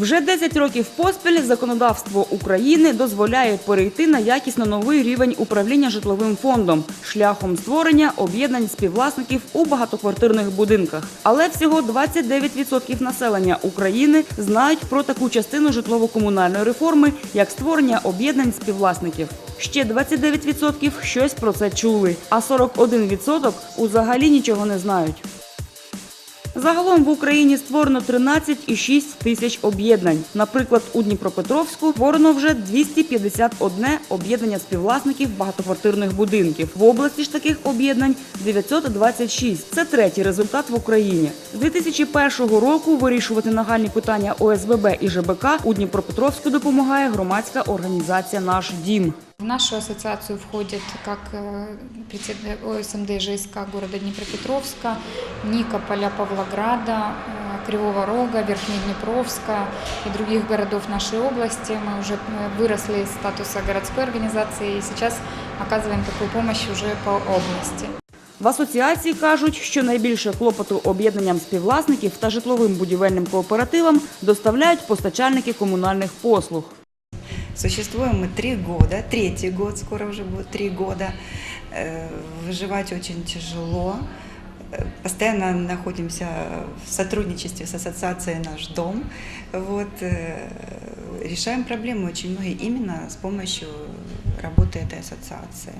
Вже 10 років поспіль законодавство України дозволяє перейти на якісно новий рівень управління житловим фондом шляхом створення об'єднань співвласників у багатоквартирних будинках. Але всього 29% населення України знають про таку частину житлово-комунальної реформи, як створення об'єднань співвласників. Ще 29% щось про це чули, а 41% узагалі нічого не знають. Загалом в Україні створено 13,6 тисяч об'єднань. Наприклад, у Дніпропетровську створено вже 251 об'єднання співвласників багатоквартирних будинків. В області ж таких об'єднань 926. Це третій результат в Україні. З 2001 року вирішувати нагальні питання ОСББ і ЖБК у Дніпропетровську допомагає громадська організація Наш дім. В нашу ассоциацию входят как э, председ- ОСМД ЖСК города Днепропетровска, Никополя, Павлограда, э, Кривого Рога, Верхнеднепровска и других городов нашей области. Мы уже э, выросли из статуса городской организации и сейчас оказываем такую помощь уже по области. В асоціації кажуть, що найбільше клопоту об'єднанням співвласників та житловим будівельним кооперативам доставляють постачальники комунальних послуг. Существуем мы три года, третий год, скоро уже будет три года. Э, Выживать очень тяжело. Э, Постоянно находимся в сотрудничестве с ассоциацией «Наш дом». Вот, э, решаем проблемы очень многие именно с помощью работы этой ассоциации.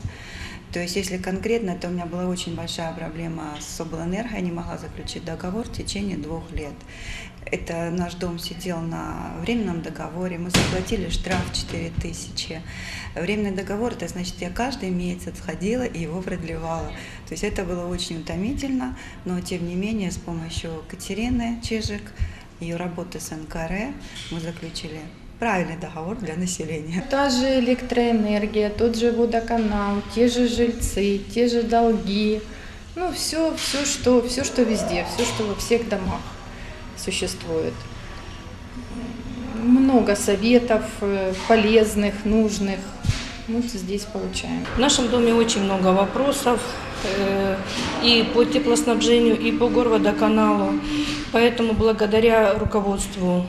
То есть, если конкретно, то у меня была очень большая проблема с Облэнерго, я не могла заключить договор в течение двух лет. Это наш дом сидел на временном договоре, мы заплатили штраф 4 тысячи. Временный договор, это значит, я каждый месяц ходила и его продлевала. То есть это было очень утомительно, но тем не менее с помощью Катерины Чижик, ее работы с НКР, мы заключили правильный договор для населения. Та же электроэнергия, тот же водоканал, те же жильцы, те же долги. Ну, все, все, что, все, что везде, все, что во всех домах существует. Много советов э, полезных, нужных. Вот здесь получаем. В нашем доме очень много вопросов э, и по теплоснабжению, и по горводоканалу. Поэтому благодаря руководству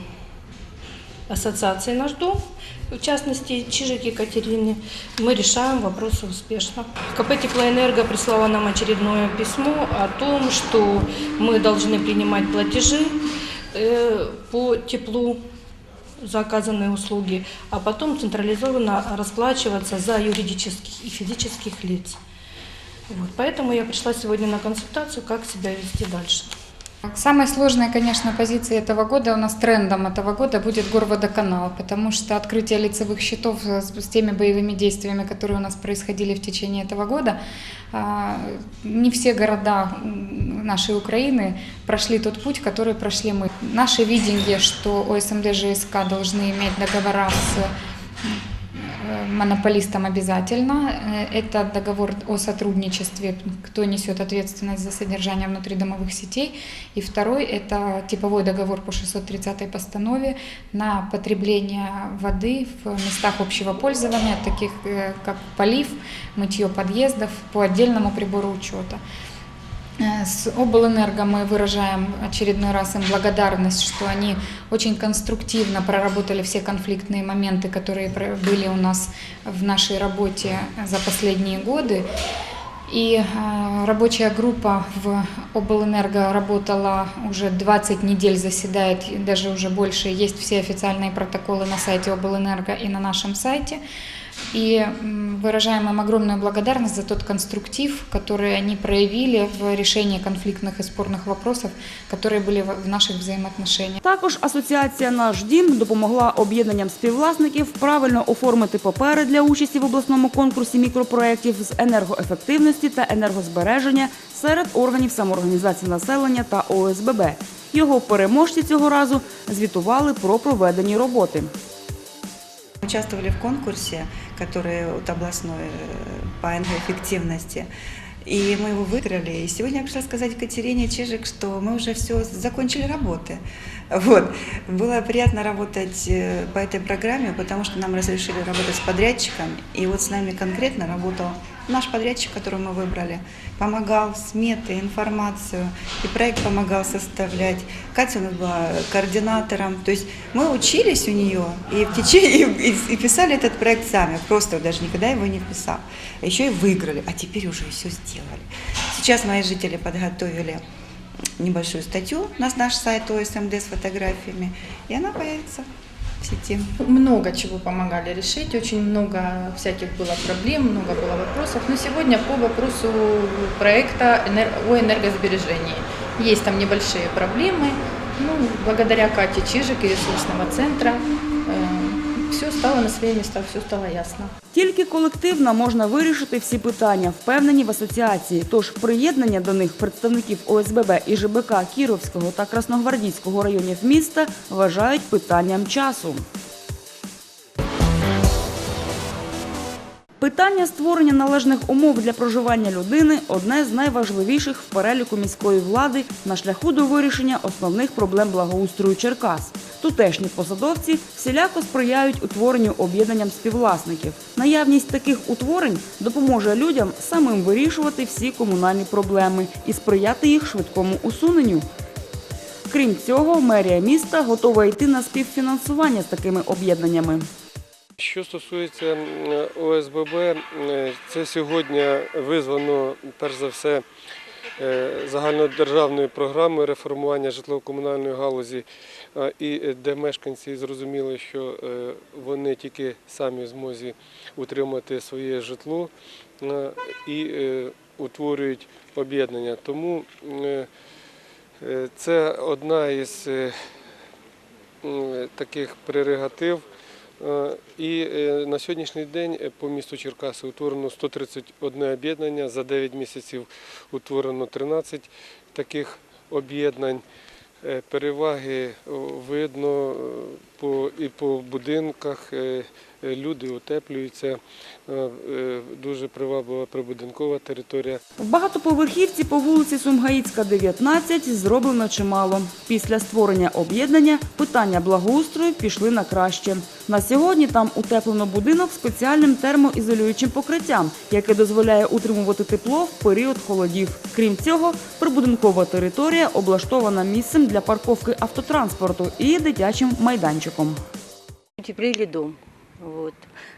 ассоциации «Наш дом», в частности, Чижик Екатерине, мы решаем вопросы успешно. КП «Теплоэнерго» прислала нам очередное письмо о том, что мы должны принимать платежи э, по теплу за оказанные услуги, а потом централизованно расплачиваться за юридических и физических лиц. Вот, поэтому я пришла сегодня на консультацию, как себя вести дальше. Самой сложной, конечно, позицией этого года, у нас трендом этого года будет горводоканал, потому что открытие лицевых счетов с, теми боевыми действиями, которые у нас происходили в течение этого года, а, не все города нашей Украины прошли тот путь, который прошли мы. Наше видение, что ОСМД ЖСК должны иметь договора с монополистом обязательно. Э, Это договор о сотрудничестве, кто несет ответственность за содержание внутридомовых сетей. И второй – это типовой договор по 630 постанове на потребление воды в местах общего пользования, таких э, как полив, мытье подъездов по отдельному прибору учета. Э, С Облэнерго мы выражаем очередной раз им благодарность, что они очень конструктивно проработали все конфликтные моменты, которые были у нас в нашей работе за последние годы. И э, рабочая группа в Облэнерго работала уже 20 недель, заседает даже уже больше. Есть все официальные протоколы на сайте Облэнерго и на нашем сайте. И м, выражаем им огромную благодарность за тот конструктив, который они проявили в решении конфликтных и спорных вопросов, которые были в в наших взаимоотношениях. Також асоціація Наш дім допомогла об'єднанням співвласників правильно оформити папери для участі в обласному конкурсі мікропроєктів з енергоефективності та енергозбереження серед органів самоорганізації населення та ОСББ. Його переможці цього разу звітували про проведені роботи. Участвовали в конкурсе, который от областной э, по энергоэффективности. И мы его выиграли. И сегодня я пришла сказать Екатерине Чижик, что мы уже все закончили работы. Вот. Было приятно работать э, по этой программе, потому что нам разрешили работать с подрядчиком. И вот с нами конкретно работал наш подрядчик, которого мы выбрали, помогал сметы, информацию, и проект помогал составлять. Катя у нас была координатором. То есть мы учились у нее и, в течение, и, и- писали этот проект сами, просто даже никогда его не писал. А еще и выиграли, а теперь уже все сделали. Сейчас мои жители подготовили небольшую статью на наш сайт ОСМД с фотографиями, и она появится в сети. Много чего помогали решить, очень много всяких было проблем, много было вопросов. Но сегодня по вопросу проекта о энергосбережении. Есть там небольшие проблемы. Ну, благодаря Кате Чижик и ресурсного центра все стало на свои места, все стало ясно. Тільки колективно можна вирішити всі питання, впевнені в асоціації. Тож приєднання до них представників ОСББ і ЖБК Кіровського та Красногвардійського районів міста вважають питанням часу. Питання створення належних умов для проживання людини одне з найважливіших в переліку міської влади на шляху до вирішення основних проблем благоустрою Черкас. Тутешні посадовці всіляко сприяють утворенню об'єднанням співвласників. Наявність таких утворень допоможе людям самим вирішувати всі комунальні проблеми і сприяти їх швидкому усуненню. Крім цього, мерія міста готова йти на співфінансування з такими об'єднаннями. Що стосується ОСББ, це сьогодні визвано перш за все е, загальнодержавною програмою реформування житлово-комунальної галузі, і е, де мешканці зрозуміли, що е, вони тільки самі в змозі утримати своє житло і утворюють об'єднання. Тому це одна із таких прерогатив. Е, І е, на сьогоднішній день е, по місту Черкаси утворено 131 об'єднання. За 9 місяців утворено 13 таких об'єднань. Переваги видно по, і по будинках. Е, Люди утеплюються, е, е, дуже приваблива прибудинкова територія. В багатоповерхівці по вулиці Сумгаїцька, 19 зроблено чимало. Після створення об'єднання питання благоустрою пішли на краще. На сьогодні там утеплено будинок спеціальним термоізолюючим покриттям, яке дозволяє утримувати тепло в період холодів. Крім цього, прибудинкова територія облаштована місцем для парковки автотранспорту і дитячим майданчиком. Утеплили дом. Вот.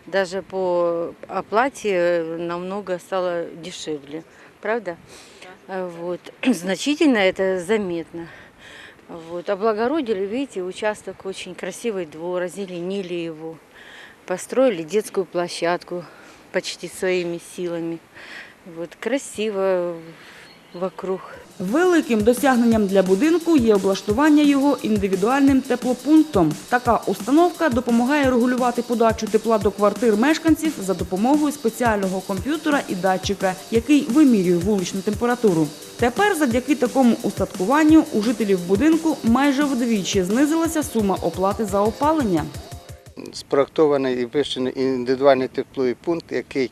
Даже по оплате э, намного стало дешевле. Правда? А Вот. Значительно это заметно. Вот. Облагородили, видите, участок очень красивый двор, озеленили его. Построили детскую площадку почти своими силами. Вот. Красиво вокруг. Великим досягненням для будинку є облаштування його індивідуальним теплопунктом. Така установка допомагає регулювати подачу тепла до квартир мешканців за допомогою спеціального комп'ютера і датчика, який вимірює вуличну температуру. Тепер, завдяки такому устаткуванню, у жителів будинку майже вдвічі знизилася сума оплати за опалення. спроектований і вищений індивідуальний тепловий пункт, який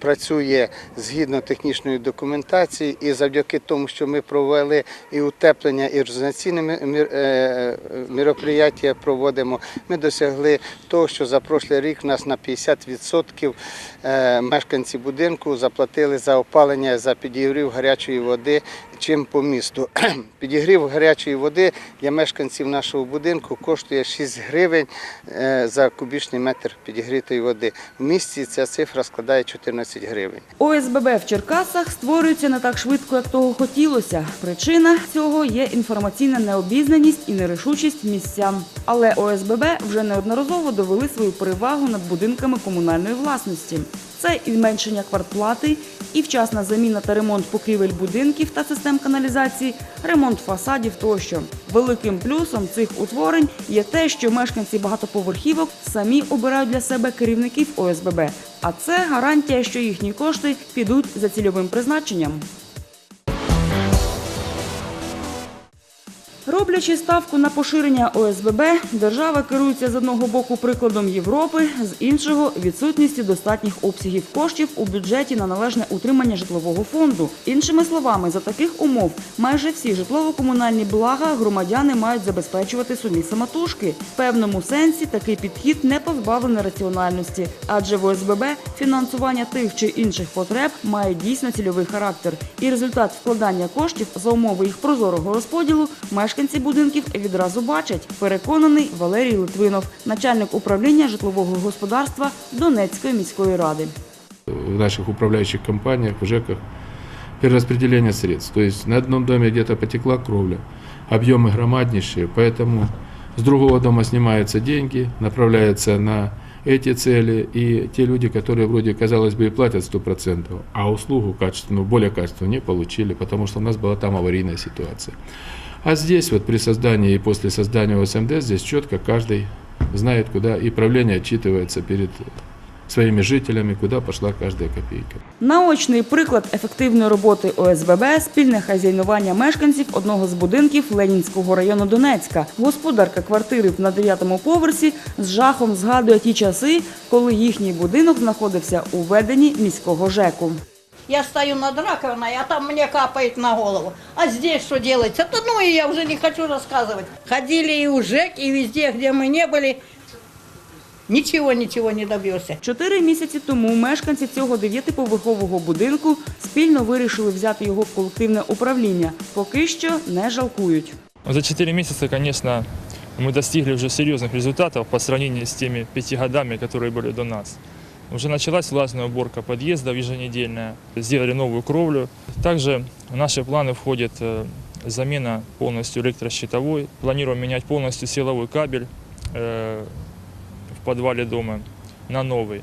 працює згідно технічної документації, і завдяки тому, що ми провели і утеплення, і мі- е, мероприятия проводимо, ми досягли того, що за прошлий рік нас на 50% е, мешканці будинку заплатили за опалення, за підігрів гарячої води, чим по місту. Підігрів гарячої води для мешканців нашого будинку коштує 6 гривень е, за кубічний метр підігрітої води. В місті ця цифра складає 14 гривень. ОСББ в Черкасах створюється не так швидко, як того хотілося. Причина цього є інформаційна необізнаність і нерішучість містян. Але ОСББ вже неодноразово довели свою перевагу над будинками комунальної власності. Це і зменшення квартплати, і вчасна заміна та ремонт покрівель будинків та систем каналізації, ремонт фасадів тощо. Великим плюсом цих утворень є те, що мешканці багатоповерхівок самі обирають для себе керівників ОСББ. А це гарантія, що їхні кошти підуть за цільовим призначенням. Роблячи ставку на поширення ОСББ, держава керується з одного боку прикладом Європи, з іншого відсутністю достатніх обсягів коштів у бюджеті на належне утримання житлового фонду. Іншими словами, за таких умов майже всі житлово-комунальні блага громадяни мають забезпечувати самі самотужки. В певному сенсі такий підхід не позбавлений раціональності, адже в ОСББ фінансування тих чи інших потреб має дійсно цільовий характер, і результат вкладання коштів за умови їх прозорого розподілу мешканці будинків відразу бачать. Переконаний Валерій Литвинов, начальник управління житлового господарства Донецької міської ради. в наших управляющих компаниях, в ЖЭКах, перераспределение средств. То есть на одном доме где-то потекла кровля, объемы громаднейшие, поэтому с другого дома снимаются деньги, направляются на эти цели, и те люди, которые вроде, казалось бы, и платят 100%, а услугу качественную, более качественную не получили, потому что у нас была там аварийная ситуация. А здесь вот при создании и после создания ОСМД, здесь четко каждый знает, куда, и правление отчитывается перед своими жителями, куда пошла каждая копейка. Наочний приклад ефективної роботи ОСББ – спільне хазяйнування мешканців одного з будинків Ленінського району Донецька. Господарка квартири на 9-му поверсі з жахом згадує ті часи, коли їхній будинок знаходився у веденні міського ЖЕКу. Я стою над раковиной, а там мне капает на голову. А здесь что делается? Да ну и я уже не хочу рассказывать. Ходили и у ЖЭК, и везде, где мы не были. Ничего, ничего не добьешься. Чотири місяці тому мешканці цього дев'ятиповерхового будинку спільно вирішили взяти його в колективне управління. Поки що не жалкують. За 4 месяца, конечно, мы достигли уже серьезных результатов по сравнению с теми пяти годами, которые были до нас. Уже началась влажная уборка подъездов еженедельная, сделали новую кровлю. Также в наши планы входит э, замена полностью электрощитовой. Планируем менять полностью силовой кабель э, в подвале дома на новый.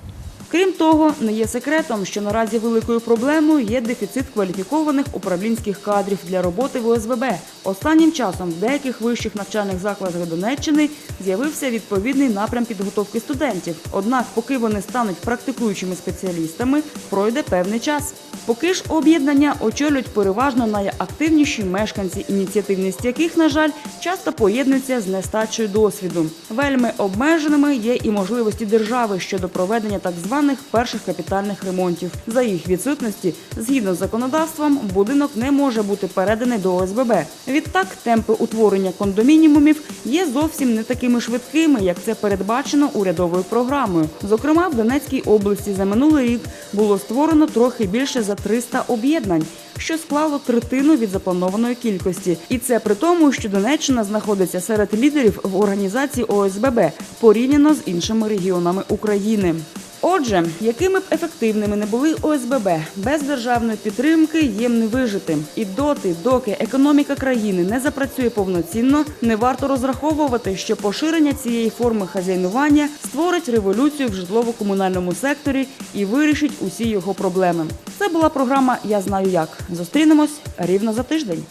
Крім того, не є секретом, що наразі великою проблемою є дефіцит кваліфікованих управлінських кадрів для роботи в ОСББ. Останнім часом в деяких вищих навчальних закладах Донеччини з'явився відповідний напрям підготовки студентів. Однак, поки вони стануть практикуючими спеціалістами, пройде певний час. Поки ж об'єднання очолюють переважно найактивніші мешканці, ініціативність яких, на жаль, часто поєднується з нестачею досвіду. Вельми обмеженими є і можливості держави щодо проведення так званих перших капітальних ремонтів. За їх відсутності, згідно з законодавством, будинок не може бути переданий до ОСББ. Відтак, темпи утворення кондомініумів є зовсім не такими швидкими, як це передбачено урядовою програмою. Зокрема, в Донецькій області за минулий рік було створено трохи більше за 300 об'єднань, що склало третину від запланованої кількості. І це при тому, що Донеччина знаходиться серед лідерів в організації ОСББ порівняно з іншими регіонами України. Отже, якими б ефективними не були ОСББ, без державної підтримки їм не вижити. І доти, доки економіка країни не запрацює повноцінно, не варто розраховувати, що поширення цієї форми хазяйнування створить революцію в житлово-комунальному секторі і вирішить усі його проблеми. Це була програма Я знаю як. Зустрінемось рівно за тиждень.